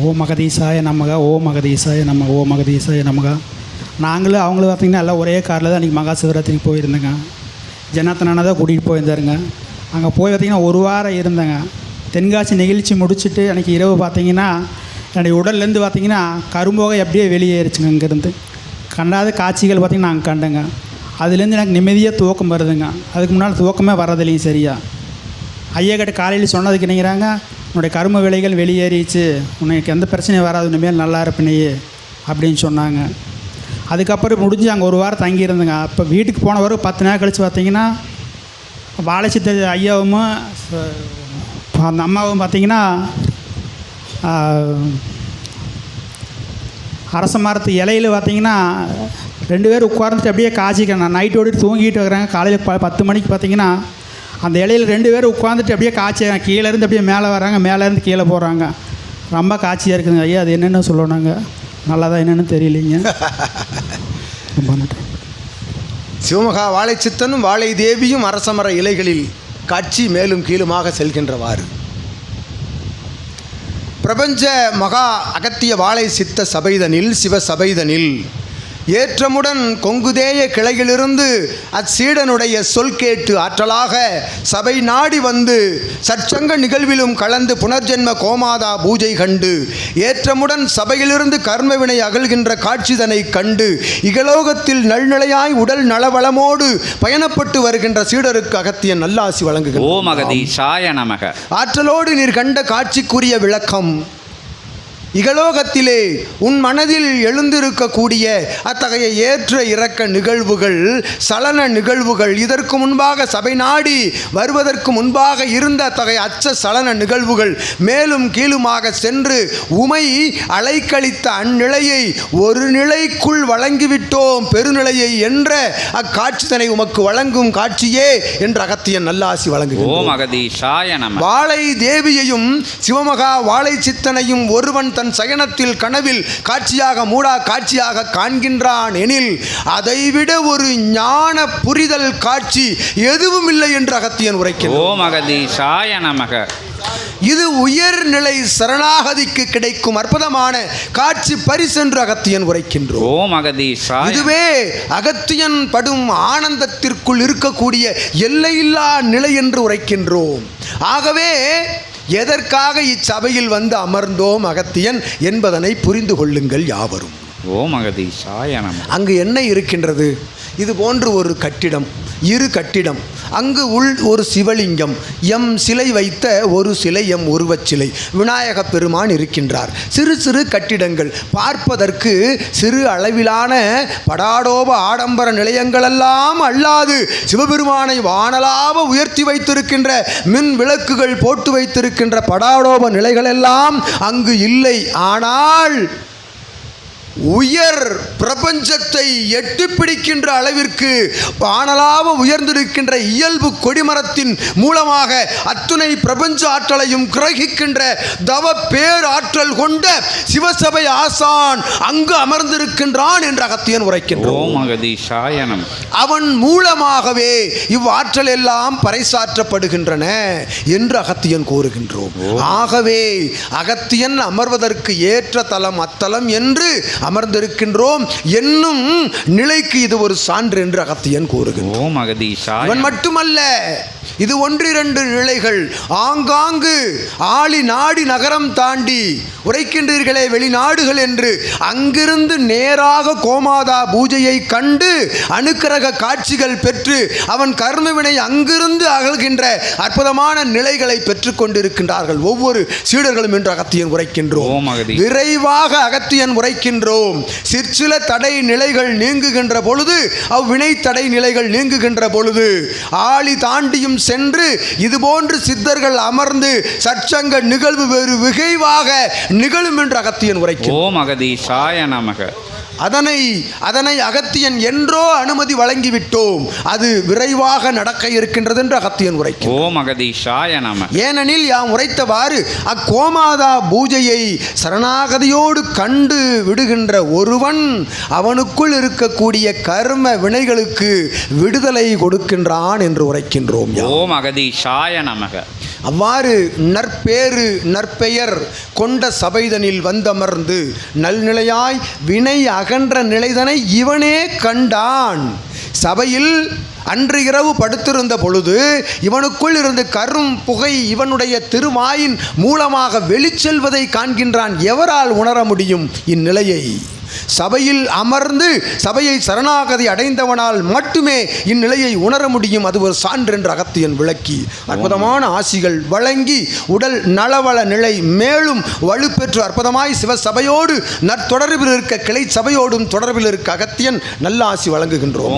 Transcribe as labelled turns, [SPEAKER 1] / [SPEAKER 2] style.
[SPEAKER 1] ஓ மகதீசாய நமக ஓ மகதீசாய நம்ம ஓ மகதீசாய நமக. நாங்களும் அவங்களும் பார்த்திங்கன்னா எல்லாம் ஒரே காரில் தான் அன்றைக்கி மகா சிவராத்திரிக்கு போயிருந்தேங்க. ஜனத்தனான தான் கூட்டிகிட்டு போயிருந்தாருங்க. அங்கே போய் பார்த்திங்கன்னா ஒரு வாரம் இருந்தேங்க. தென்காசி நெகிழ்ச்சி முடிச்சுட்டு அன்றைக்கி இரவு பார்த்திங்கன்னா என்னுடைய உடல்லேருந்து பார்த்திங்கன்னா கரும்போகை எப்படியே வெளியேறிச்சுங்க இங்கேருந்து. கண்டாத காட்சிகள் பார்த்திங்கன்னா நாங்கள் கண்டேங்க. அதுலேருந்து எனக்கு நிம்மதியாக தூக்கம் வருதுங்க. அதுக்கு முன்னால் தூக்கமே வர்றதில்லைங்க சரியா. ஐயா கிட்ட காலையில் சொன்னதுக்கு நினைக்கிறாங்க உன்னுடைய கரும விலைகள் வெளியேறிச்சு. உனக்கு எந்த பிரச்சனையும் வராது. இனிமேல் நல்லா இருப்பினையே அப்படின்னு சொன்னாங்க. அதுக்கப்புறம் முடிஞ்சு அங்கே ஒரு வாரம் தங்கியிருந்தேங்க. அப்போ வீட்டுக்கு போன வரும் பத்து நாள் கழித்து பார்த்தீங்கன்னா வாழைச்சித்த ஐயாவும் அந்த அம்மாவும் பார்த்தீங்கன்னா அரச மரத்து இலையில பார்த்தீங்கன்னா ரெண்டு பேரும் உட்கார்ந்துட்டு அப்படியே காய்ச்சிக்கிறேன் நான் நைட் ஓடிட்டு தூங்கிட்டு இருக்கிறாங்க காலையில் ப பத்து மணிக்கு பார்த்தீங்கன்னா அந்த இலையில் ரெண்டு பேரும் உட்காந்துட்டு அப்படியே காய்ச்சி கீழேருந்து அப்படியே மேலே வராங்க மேலேருந்து கீழே போகிறாங்க ரொம்ப காட்சியாக இருக்குதுங்க. ஐயா அது என்னென்னு சொல்லணுங்க? நல்லதா என்னென்னு தெரியலைங்க. ரொம்ப நன்றி.
[SPEAKER 2] சிவமகா வாழை சித்தனும் வாழை தேவியும் அரசமர இலைகளில் காட்சி மேலும் கீழுமாக செல்கின்றவாறு. பிரபஞ்ச மகா அகத்திய வாழை சித்த சபைதனில் சிவ சபைதனில் ஏற்றமுடன் கொங்குதேய கிளையிலிருந்து அச்சீடனுடைய சொல் கேட்டு ஆற்றலாக சபை நாடி வந்து சற்சங்க நிகழ்விலும் கலந்து புனர்ஜென்ம கோமாதா பூஜை கண்டு ஏற்றமுடன் சபையிலிருந்து கர்மவினை அகல்கின்ற காட்சிதனை கண்டு இகலோகத்தில் நல்நிலையாய் உடல் நலவளமோடு பயணப்பட்டு வருகின்ற சீடருக்கு அகத்திய நல்லாசி வழங்குகிறார்
[SPEAKER 3] ஓம் அகதீஷாய நமக.
[SPEAKER 2] ஆற்றலோடு நீர் கண்ட காட்சிக்குரிய விளக்கம். இகலோகத்திலே உன் மனதில் எழுந்திருக்கக்கூடிய அத்தகைய ஏற்ற இறக்க நிகழ்வுகள் சலன நிகழ்வுகள் இதற்கு முன்பாக சபை நாடி வருவதற்கு முன்பாக இருந்த அத்தகைய அச்ச சலன நிகழ்வுகள் மேலும் கீழுமாக சென்று உமை அலைக்கழித்த அந்நிலையை ஒரு நிலைக்குள் வழங்கிவிட்டோம் பெருநிலையை என்ற அக்காட்சிதனை உமக்கு வழங்கும் காட்சியே என்று அகத்தியன் நல்லாசி வழங்குகிறோம் வாழை தேவியையும் சிவமகா வாழை சித்தனையும் ஒருவன் தன் சயனத்தில் கனவில் காட்சியாக மூடா காட்சியாக காண்கின்றான் எனில் அதைவிட ஒரு ஞான புரிதல் காட்சி எதுவும் இல்லை என்று அகத்தியன் உரைக்கிறான்
[SPEAKER 3] ஓம் அகதீஷாய நமக.
[SPEAKER 2] இது உயர்நிலை சரணாகதிக்கு கிடைக்கும் அற்புதமான காட்சி பரிசென்று அகத்தியன் உரைக்கின்றோம்.
[SPEAKER 3] ஓம் அகதீஷாய
[SPEAKER 2] இதுவே அகத்தியன் படும் ஆனந்தத்திற்குள் இருக்கக்கூடிய எல்லையில்லா நிலை என்று உரைக்கின்றோம். ஆகவே எதற்காக இச்சபையில் வந்து அமர்ந்தோம் அகத்தியன் என்பதனை புரிந்து கொள்ளுங்கள் யாவரும்.
[SPEAKER 3] ஓம் அகதீஷாய சாயனம்
[SPEAKER 2] அங்கு என்ன இருக்கின்றது? இது போன்று ஒரு கட்டிடம் இரு கட்டிடம். அங்கு உள் ஒரு சிவலிங்கம் எம் சிலை வைத்த ஒரு சிலை எம் உருவச் சிலை. விநாயக பெருமான் இருக்கின்றார். சிறு சிறு கட்டிடங்கள் பார்ப்பதற்கு சிறு அளவிலான படாடோப ஆடம்பர நிலையங்களெல்லாம் அல்லாது சிவபெருமானை வானலாக உயர்த்தி வைத்திருக்கின்ற மின் விளக்குகள் போட்டு வைத்திருக்கின்ற படாடோப நிலைகளெல்லாம் அங்கு இல்லை. ஆனால் உயர் பிரபஞ்சத்தை எட்டி பிடிக்கின்ற அளவிற்கு வானலாவ உயர்ந்திருக்கின்ற இயல்பு கொடிமரத்தின் மூலமாக அத்துணை பிரபஞ்ச ஆற்றலையும் கிரகிக்கின்ற தவ பேராற்றல் கொண்ட சிவசபை ஆசான் அங்கு அமர்ந்திருக்கின்றான் என்று அகத்தியன் உரைக்கின்றோம் அவன் மூலமாகவே இவ்வாற்றல் எல்லாம் பறைசாற்றப்படுகின்றன என்று அகத்தியன் கூறுகின்றோம். ஆகவே அகத்தியன் அமர்வதற்கு ஏற்ற தலம் அத்தலம் என்று அமர்ந்திருக்கின்றோம் என்னும் நிலைக்கு இது ஒரு சான்று என்று அகத்தியன் இவன் மட்டுமல்ல. இது ஒன்றிரண்டு நிலைகள். ஆங்காங்கு ஆளி நாடி நகரம் தாண்டி உரைக்கின்றீர்களே வெளிநாடுகள் என்று. அங்கிருந்து நேராக கோமாதா பூஜையை கண்டு அனுக்கிரக காட்சிகள் பெற்று அவன் கர்மவினை அங்கிருந்து அகழ்கின்ற அற்புதமான நிலைகளை பெற்றுக் கொண்டிருக்கின்றார்கள் ஒவ்வொரு சீடர்களும் என்று அகத்தியன் உரைக்கின்றோம். விரைவாக அகத்தியன் உரைக்கின்றோம். சிற்சில தடை நிலைகள் நீங்குகின்ற பொழுது அவ்வினை தடை நிலைகள் நீங்குகின்ற பொழுது ஆளி தாண்டியும் சென்று இதுபோன்று சித்தர்கள் அமர்ந்து சற்சங்க நிகழ்வு வேறு விகைவாக நிகழும் என்று அகத்தியன் உரைக்கும்
[SPEAKER 3] ஓம் அகதீஷாய நமக.
[SPEAKER 2] அதனை அதனை அகத்தியன் என்றோ அனுமதி வழங்கிவிட்டோம். அது விரைவாக நடக்க இருக்கின்றது என்று அகத்தியன் உரைக்கும்
[SPEAKER 3] ஓம் அகதீஷாய நமக
[SPEAKER 2] ஏனெனில் யாம் உரைத்தவாறு அக்கோமாதா பூஜையை சரணாகதியோடு கண்டு விடுகின்ற ஒருவன் அவனுக்குள் இருக்கக்கூடிய கர்ம வினைகளுக்கு விடுதலை கொடுக்கின்றான் என்று உரைக்கின்றோம்.
[SPEAKER 3] ஓம் அகதீஷாய நமக.
[SPEAKER 2] அவ்வாறு நற்பேறு நற்பெயர் கொண்ட சபைதனில் வந்தமர்ந்து நல்நிலையாய் வினை அகன்ற நிலைதனை இவனே கண்டான். சபையில் அன்று இரவு படுத்திருந்த பொழுது இவனுக்குள் இருந்து கரும் புகை இவனுடைய திருவாயின் மூலமாக வெளிச்செல்வதை காண்கின்றான். எவரால் உணர முடியும் இந்நிலையை? சபையில் அமர்ந்து சபையை சரணாகதி அடைந்தவனால் மட்டுமே இந்நிலையை உணர முடியும். அது ஒரு சான்று என்று அகத்தியன் விளக்கி அற்புதமான ஆசிகள் வழங்கி உடல் நலவள நிலை மேலும் வலுப்பெற்று அற்புதமாய் சிவசபையோடு நற்தொடர்பில் இருக்க கிளை சபையோடும் தொடர்பில் இருக்க அகத்தியன் நல்ல ஆசி வழங்குகின்றோம்.